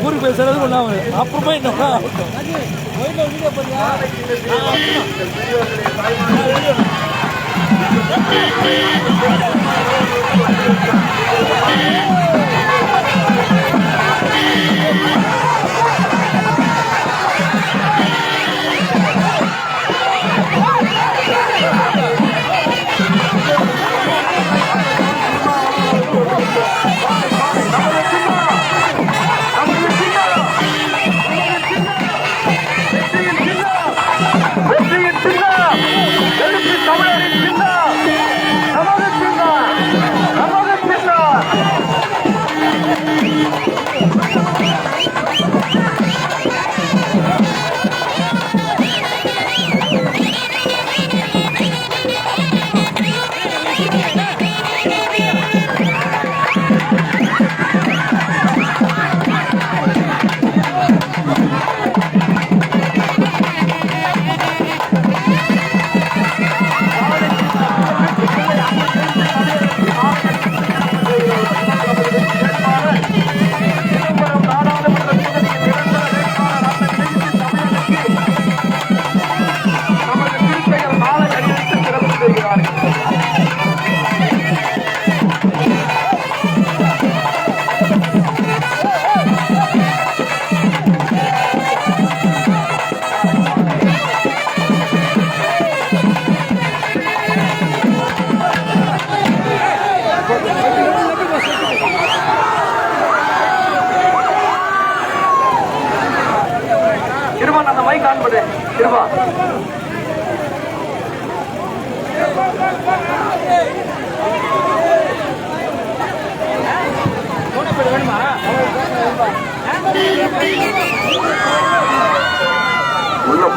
ஊருக்கு போய் செலவு பண்ணாமல் அப்புறமா என்ன? வெற்றியின்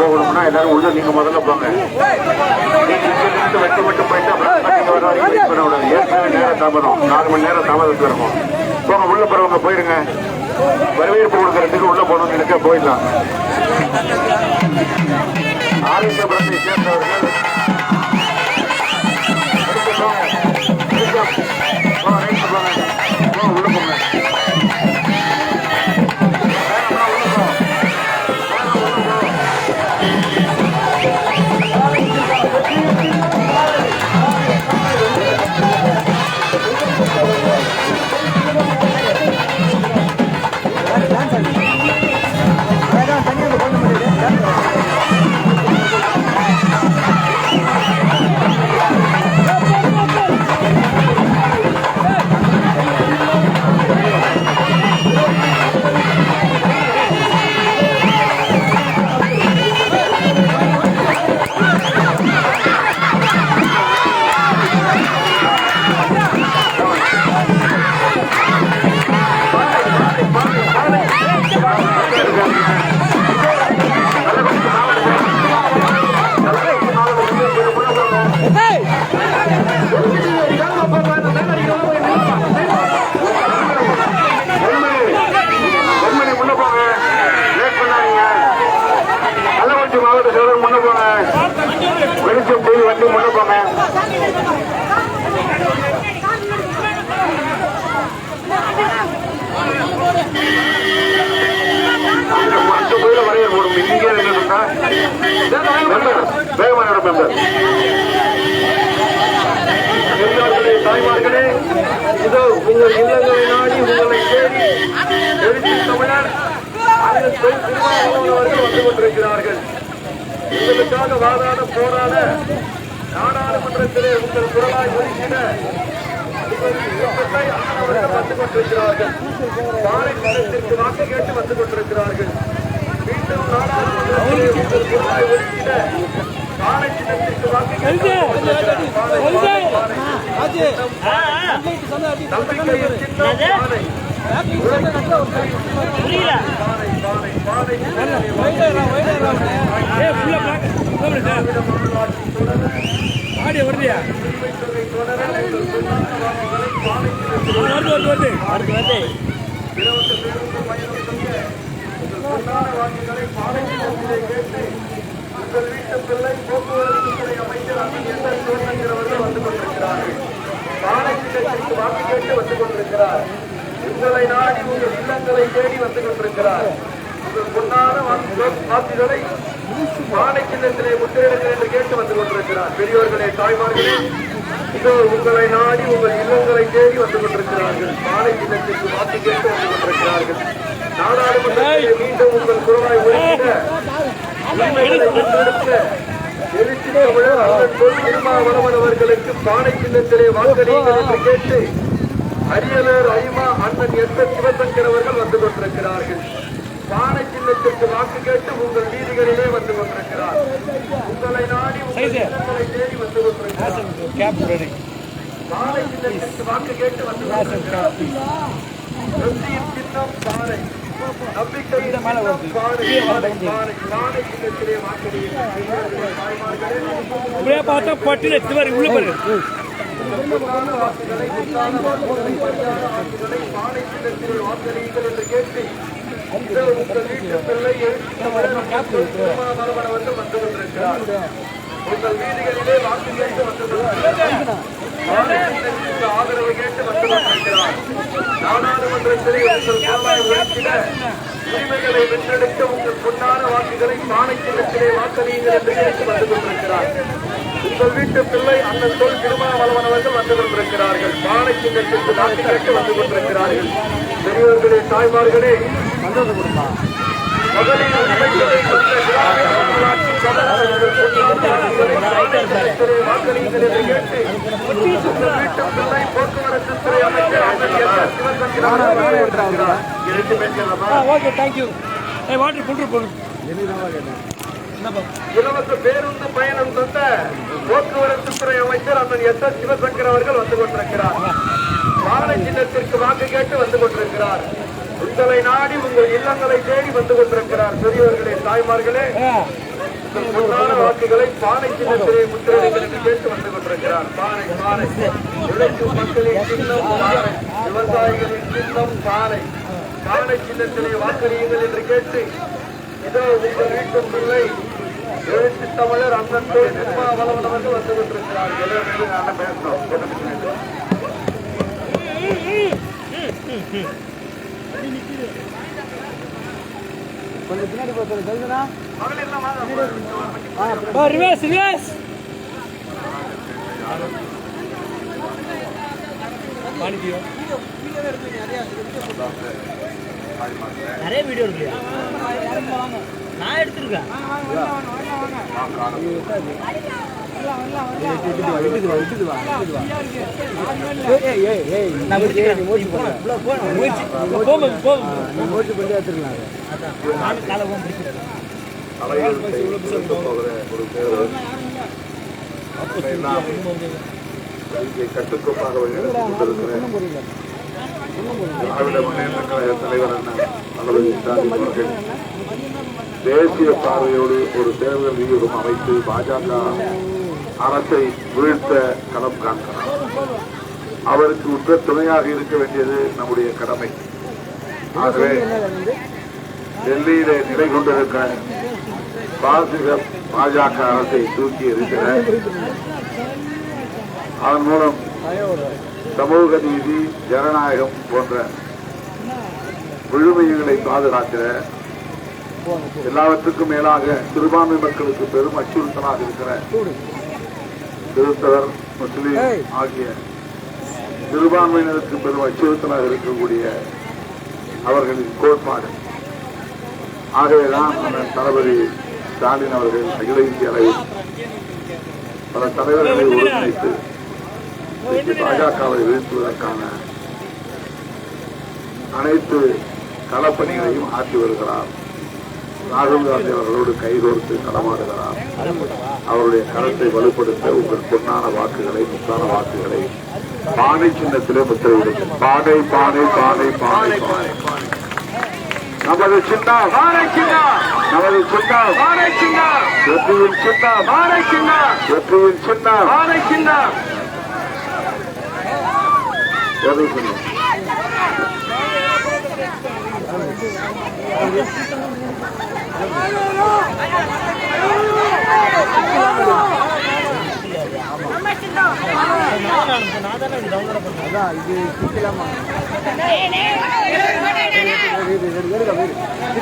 போகணும்னா எல்லாரும் உள்ள நீங்க முதல்ல போங்க. நீங்க வெட்டு மட்டும் போயிட்டு அப்புறம் ஏற்கனவே நேரம் தாமதம். நாலு மணி நேரம் தாமதத்துல இருக்கும். போங்க உள்ள போறவங்க போயிருங்க. வரவேற்பு கொடுக்கறதுக்கு உள்ள போனவங்க இருக்க போயிடலாம். ஆரோக்கியபுரத்தை சேர்ந்தவர்கள். அவர்கள் வந்து கொண்டிருக்கிறார்கள். உங்களுக்காக வாதாட போராட நாடாளுமன்றத்திலே உங்கள் குரலாய் ஒதுக்கிட வந்து கொண்டிருக்கிறார்கள். பாறை மதத்திற்கு வாக்கு கேட்டு வந்து கொண்டிருக்கிறார்கள். மீண்டும் நாடாளுமன்றத்திலே உங்கள் குரலாய் ஒதுக்கிட பாறை சின்னத்திற்கு வாக்கு கேட்டு கொண்டிருக்கிறார்கள். பாறை, பாறை, பாறை. நம்பிக்கையின் சின்னம் பாறை. புரியல பாறை, பாறை, பாறை. ஆடியோ வருதியா வருது வருது வருது அடுத்து வந்து உங்கள் வீட்டு பிள்ளை போக்குவரத்து துறை அமைச்சர் அண்ணன் சோழங்கிறவர்கள் வந்து கொண்டிருக்கிறார்கள் பானை வாக்கு கேட்டு வந்து கொண்டிருக்கிறார் உங்களை நாடி உங்கள் இல்லங்களை தேடி வந்து கொண்டிருக்கிறார். உங்கள் பொன்னான வாக்குகளை மாலை சின்னத்திலே முத்திரையிடுங்கள் என்று கேட்டு வந்து கொண்டிருக்கிறார். பெரியோர்களே தாய்மார்களே இதோ உங்களை நாடி உங்கள் இல்லங்களை தேடி வந்து கொண்டிருக்கிறார்கள். மாலை கிண்ணத்திற்கு வாக்கு கேட்டு வந்து கொண்டிருக்கிறார்கள். நாடாளுமன்றத்திலே மீண்டும் உங்கள் குரலாய் ஒழிக்க எழுச்சி தமிழர் அண்ணன் தொல் திருமாவளவன் அவர்களுக்கு பானை சின்னத்திலே வாக்களியுங்கள் என்று கேட்டு அரியலர் ஐமா அண்ணன் எஸ் சிவசங்கர் அவர்கள் வந்து கொண்டிருக்கிறார்கள். பானை சின்னத்திற்கு வாக்கு கேட்டு உங்கள் வீதிகளிலே வந்து கொண்டிருக்கிறார். உங்களை நாடி உங்கள் தேடி வந்து கொண்டிருக்கிறார். பானை சின்னத்திற்கு வாக்கு கேட்டு வந்து கொண்டிருக்கிறார். சின்னம் பானை நம்பிக்கையின் பார்த்தா பட்டியல் உள்ள பாரு. பொன்னான வாக்குகளை முத்தான வாக்குகளை பொன்னான வாக்குகளை மாலை சின்னத்தில் வாக்களியுங்கள் என்று கேட்டு இதோ உங்கள் வீட்டு பிள்ளை எழுச்சி வந்து வந்து கொண்டிருக்கிறார் உங்கள் வீடுகளிலே வாக்கு கேட்டு வந்து கொண்டிருக்கிறார் ஆதரவு கேட்டு வந்து கொண்டிருக்கிறார் நாடாளுமன்றத்திலே உங்கள் குரலாய் ஒழிக்கிற உரிமைகளை வென்றெடுக்க உங்கள் பொன்னான வாக்குகளை பானை சின்னத்திலே வாக்களியுங்கள் என்று கேட்டு வந்து கொண்டிருக்கிறார். உங்கள் வீட்டு பிள்ளை அண்ணன் தொல் திருமாவளவன் அவர்கள் வந்து கொண்டிருக்கிறார்கள். பானை வாக்கு கேட்டு வந்து கொண்டிருக்கிறார்கள். பெரியவர்களே தாய்மார்களே கொண்ட உங்கள் வீட்டு பிள்ளை போக்குவரத்து துறை அமைச்சர். இரண்டு பேர் ஓகே தேங்க்யூ வாட்டர் ஃபில்டர் போடு. இலவச பேருந்து பயணம் தந்த போக்குவரத்து துறை அமைச்சர் அண்ணன் எஸ் எஸ் சிவசங்கர் அவர்கள் வந்து கொண்டிருக்கிறார். பானை சின்னத்திற்கு வாக்கு கேட்டு வந்து கொண்டிருக்கிறார். உங்களை நாடி உங்கள் இல்லங்களை தேடி வந்து கொண்டிருக்கிறார். பெரியவர்களே தாய்மார்களே வாக்குகளை பானை சின்னத்திலே முத்திரைகள் கேட்டு வந்து கொண்டிருக்கிறார். பானை பானை. உழைக்கும் மக்களின் சின்னம் பானை. விவசாயிகளின் சின்னம் பானை. பானை சின்னத்திலே வாக்களியுங்கள் என்று கேட்டு இதோ உங்கள் வீட்டு பிள்ளை எழுச்சி தமிழர் அண்ணன் திருமாவளவன் அவர்கள் வந்து கொண்டிருக்கிறார்கள் நான் பேசணும் ரிவேஸ் ரிவேஸ் நிறைய வீடியோ இருக்குல்லையா? நான் எடுத்திருக்கேன் கட்டுக்கோப்பாக திராவிட முன்னேற்ற கழக தலைவர் அண்ணன் அவர்கள் தேசிய பார்வையோடு ஒரு தேர்தல் வியூகம் அமைத்து பாஜக அரசை வீழ்த்த களம் காண்கிறார் அவருக்கு உற்ற துணையாக இருக்க வேண்டியது நம்முடைய கடமை. ஆகவே டெல்லியிலே நிலை கொண்டிருக்க பாசிக பாஜக அரசை தூக்கி எறிகிற அதன் மூலம் சமூக நீதி ஜனநாயகம் போன்ற விழுமைகளை பாதுகாக்கிற எல்லாவற்றுக்கும் மேலாக சிறுபான்மை மக்களுக்கு பெரும் அச்சுறுத்தலாக இருக்கிற கிறிஸ்தவர் முஸ்லீம் ஆகிய சிறுபான்மையினருக்கு பெரும் அச்சுறுத்தலாக இருக்கக்கூடிய அவர்களின் கோட்பாடு. ஆகவேதான் அண்ணன் தளபதி ஸ்டாலின் அவர்கள் அகில இந்திய அளவில் பல தலைவர்களை ஒருங்கிணைத்து பாஜகவை வீழ்த்துவதற்கான அனைத்து களப்பணிகளையும் ஆற்றி வருகிறார். ராகுல் காந்தி அவர்களோடு கைகோர்த்து களமாடுகிறார் அவருடைய கரத்தை வலுப்படுத்த உங்கள் பொன்னான வாக்குகளை முத்தான வாக்குகளை பானை சின்னத்திலே முத்திரையிடும் பானை பானை பானை பானை பானை. நமது சின்னம் பானை சின்னம் நமது சின்னம் பானை சின்னம் வெற்றியின் சின்னம் பானை சின்னம் வெற்றியின் சின்னம் பானை சின்னம் எது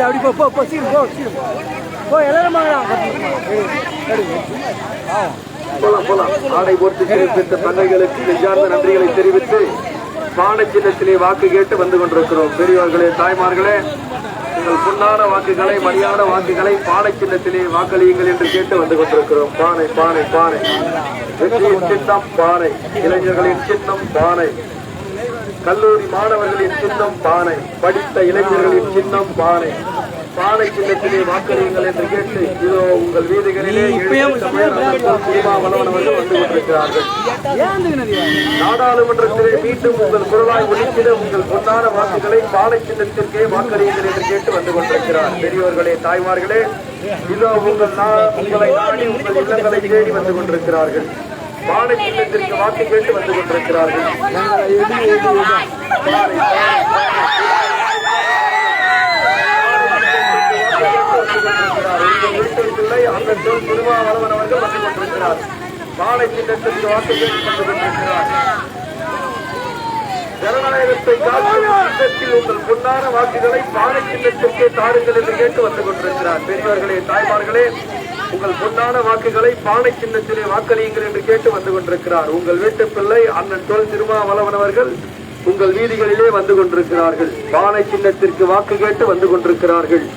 அப்படி போ போ சீக்கிரம் போ சீக்கிரம் போ. எல்லாரும் போலாம் போலாம் ஆடை போர்த்து சிறப்பித்த தங்கைகளுக்கு நெஞ்சார்ந்த நன்றிகளை தெரிவித்து பானை சின்னத்திலே வாக்கு கேட்டு வந்து கொண்டிருக்கிறோம் பெரியவர்களே தாய்மார்களே உங்கள் பொன்னான வாக்குகளை மரியாத வாக்குகளை பானை சின்னத்திலே வாக்களியுங்கள் என்று கேட்டு வந்து கொண்டிருக்கிறோம். பானை பானை பானை. வெற்றியின் சின்னம் பானை. இளைஞர்களின் சின்னம் பானை. கல்லூரி மாணவர்களின் சின்னம் பானை. படித்த இளைஞர்களின் சின்னம் பானை. பானை சின்னத்திலே வாக்களியுங்கள் என்று கேட்டு இதோ உங்கள் வீடுகளிலே வந்து கொண்டிருக்கிறார்கள். நாடாளுமன்றத்திலே மீண்டும் உங்கள் குரலாய் ஒழித்திட உங்கள் பொன்னான வாக்குகளை பானை சின்னத்திற்கே வாக்களியுங்கள் என்று கேட்டு வந்து கொண்டிருக்கிறார். பெரியவர்களே தாய்மார்களே இதோ உங்கள் உங்களை நாடி உங்கள் இல்லங்களை தேடி வந்து கொண்டிருக்கிறார்கள். பானை சின்னத்திற்கு வாக்கு கேட்டு வந்து கொண்டிருக்கிறார்கள். பிள்ளை அந்த திருமாவளவன் அவர்கள் வந்து கொண்டிருக்கிறார். பானை சின்னத்திற்கு வாக்கு வந்து கொண்டிருக்கிறார். ஜனநாயகத்தை காக்கும் உங்கள் பொன்னான வாக்குகளை பானை சின்னத்திற்கே தாருங்கள் என்று கேட்டு வந்து கொண்டிருக்கிறார். பெரியவர்களே தாய்மார்களே உங்கள் பொன்னான வாக்குகளை பானை சின்னத்திலே வாக்களியுங்கள் என்று கேட்டு வந்து கொண்டிருக்கிறார். உங்கள் வீட்டு பிள்ளை அண்ணன் தொல் திருமாவளவன் அவர்கள் உங்கள் வீதிகளிலே வந்து கொண்டிருக்கிறார்கள். பானை சின்னத்திற்கு வாக்கு கேட்டு வந்து கொண்டிருக்கிறார்கள்.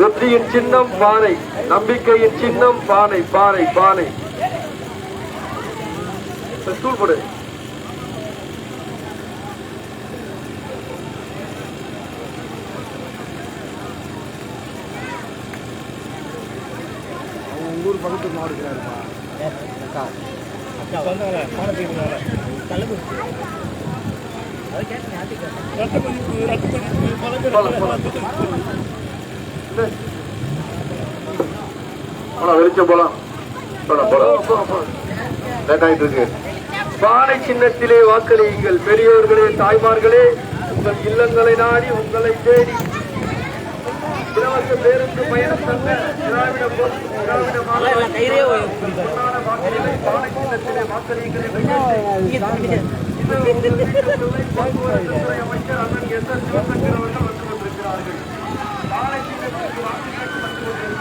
வெற்றியின் சின்னம் பானை நம்பிக்கையின் சின்னம் பானை பானை பானை. ஸ்டூல் போடு. ஊர் பக்கத்து மாவட்டத்தில் அக்கா. கள்ளக்குறிச்சி அதை கேட்டேன் யார்கிட்ட கேட்டேன் போலாம், போலாம். போலாம், வெளிச்சம் போலாம். போலாம், போலாம். இருக்கு. பானை சின்னத்திலே வாக்களியுங்கள் பெரியோர்களே தாய்மார்களே உங்கள் இல்லங்களை நாடி உங்களை தேடி. இலவச பேருந்து பயணம் தந்த திராவிட திராவிட வாக்களியுங்கள் அமைச்சர் அண்ணன் எஸ் எஸ் சிவசங்கர் அவர்கள் வந்து கொண்டிருக்கிறார்கள் பானை சின்னத்திற்கு வாக்கு கேட்டு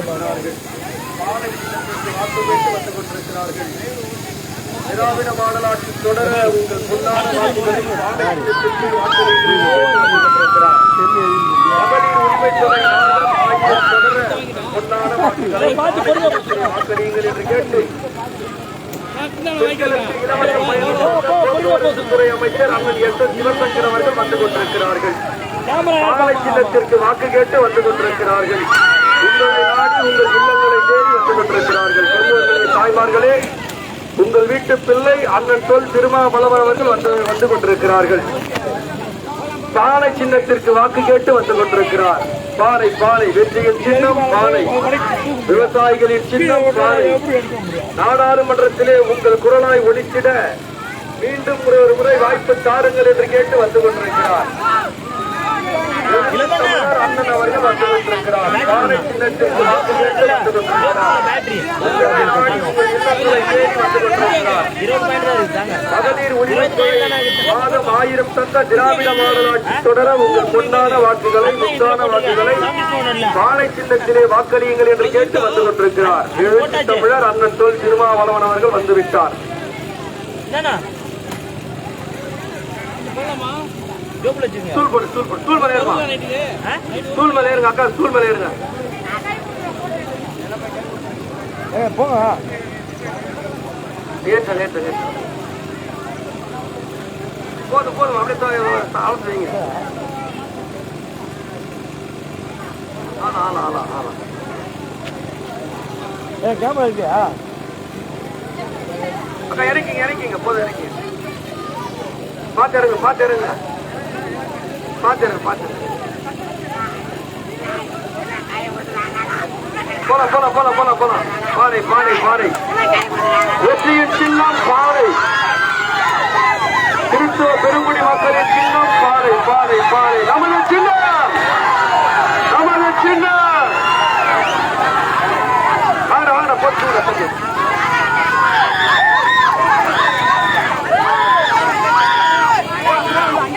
பாறை வாக்கு கேட்டு வந்து கொண்டிருக்கிறார்கள். திராவிட மாடலாட்சி தொடர உங்கள் பொன்னான வாக்குகளை என்று மகளிர் தொடர பொன்னான வாக்குகளை வாக்களியுங்கள் என்று கேட்டு பெண்களுக்கு அமைச்சர் அண்ணன் எஸ் எஸ் சிவசங்கர் அவர்கள் வந்து கொண்டிருக்கிறார்கள் பாலை சின்னத்திற்கு வாக்கு கேட்டு வந்து கொண்டிருக்கிறார்கள் உங்கள் இல்லங்களை தேடி வந்து கொண்டிருக்கிறார்கள். பெரியவர்களே தாய்மார்களே உங்கள் வீட்டு பிள்ளை அண்ணன் தொல் திருமாவளவன் அவர்கள் வந்து வந்து கொண்டிருக்கிறார்கள். பானை சின்னத்திற்கு வாக்கு கேட்டு வந்து கொண்டிருக்கிறார். பானை பானை வெற்றியின் சின்னம் பானை. விவசாயிகளின் சின்னம் பானை. நாடாளுமன்றத்திலே உங்கள் குரலாய் ஒழித்திட மீண்டும் ஒரு முறை வாய்ப்பு தாருங்கள் என்று கேட்டு வந்து கொண்டிருக்கிறார். அண்ணன் அவர்கள் வந்து கொண்டிருக்கிறார் பானை மகளிர் மாதம் ஆயிரம் தந்த திராவிட மாடலாட்சி தொடர உங்கள் பொன்னான வாக்குகளை முத்தான வாக்குகளை காலை சின்னத்திலே வாக்களியுங்கள் என்று கேட்டு வந்து கொண்டிருக்கிறார் எழுச்சி தமிழர் அண்ணன் தொல் திருமாவளவன் அவர்கள் வந்துவிட்டார் என்னண்ணா ஸ்டூல் போடு ஸ்டூல் போடு. ஸ்டூல் மேலே ஏறுமா. ஸ்டூல் மேலே ஏறுங்க அக்கா ஸ்டூல் மேலே ஏறுங்க. ஏ போங்க. ஏற்ற ஏற்ற ஏற்ற போதும் போதும் அப்படியே ஆளம் செய்யுங்க ஆனா ஆனா ஆனா ஆனா ஏ கேமரா இருக்கியா? அக்கா இறக்கிங்க இறக்கிங்க. போதும் இறக்கிங்க. பார்த்து இறங்க பார்த்து இறங்க. பார்த்து இறங்க பார்த்து இறங்க. போலாம் போலாம் போலாம் போலாம் போலாம். பாறை பாறை பாறை வெற்றியின் சின்னம் பாறை கிறிஸ்துவ பெருங்குடி மக்களின் சின்னம் பாறை பாறை பாறை நமது சின்னம்! நமது சின்னம்! ஆட ஆட போச்சு போட்டு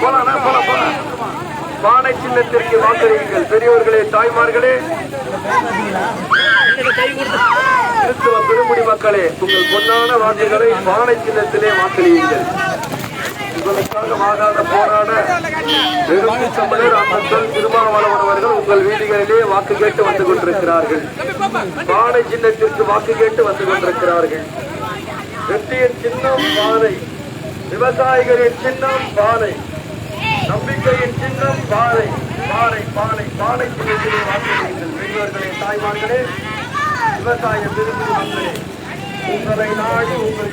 போலாம் போலாம் போலாம் பானை சின்னத்திற்கு வாக்களியுங்கள். பெரியவர்களே தாய்மார்களே. கிறிஸ்துவ பெருமுடி மக்களே உங்கள் பொன்னான வாக்குகளை பானை சின்னத்திலே வாக்களியுங்கள். உங்களுக்காக வாதாட போராட வெறும் தமிழர் அம்மன் திருமாவளவன் அவர்கள் உங்கள் வீடுகளிலே வாக்கு கேட்டு வந்து கொண்டிருக்கிறார்கள். பானை சின்னத்திற்கு வாக்கு கேட்டு வந்து கொண்டிருக்கிறார்கள். வெற்றியின் சின்னம் பானை விவசாயிகளின் சின்னம் பானை. நம்பிக்கையின் சின்னம் பாறை பாறை பாறை பாறை சின்னத்திலே வாக்களியுங்கள் பெரியவர்களே தாய்மார்களே விவசாய பெருமிதி மக்களே உங்களை நாடி உங்கள்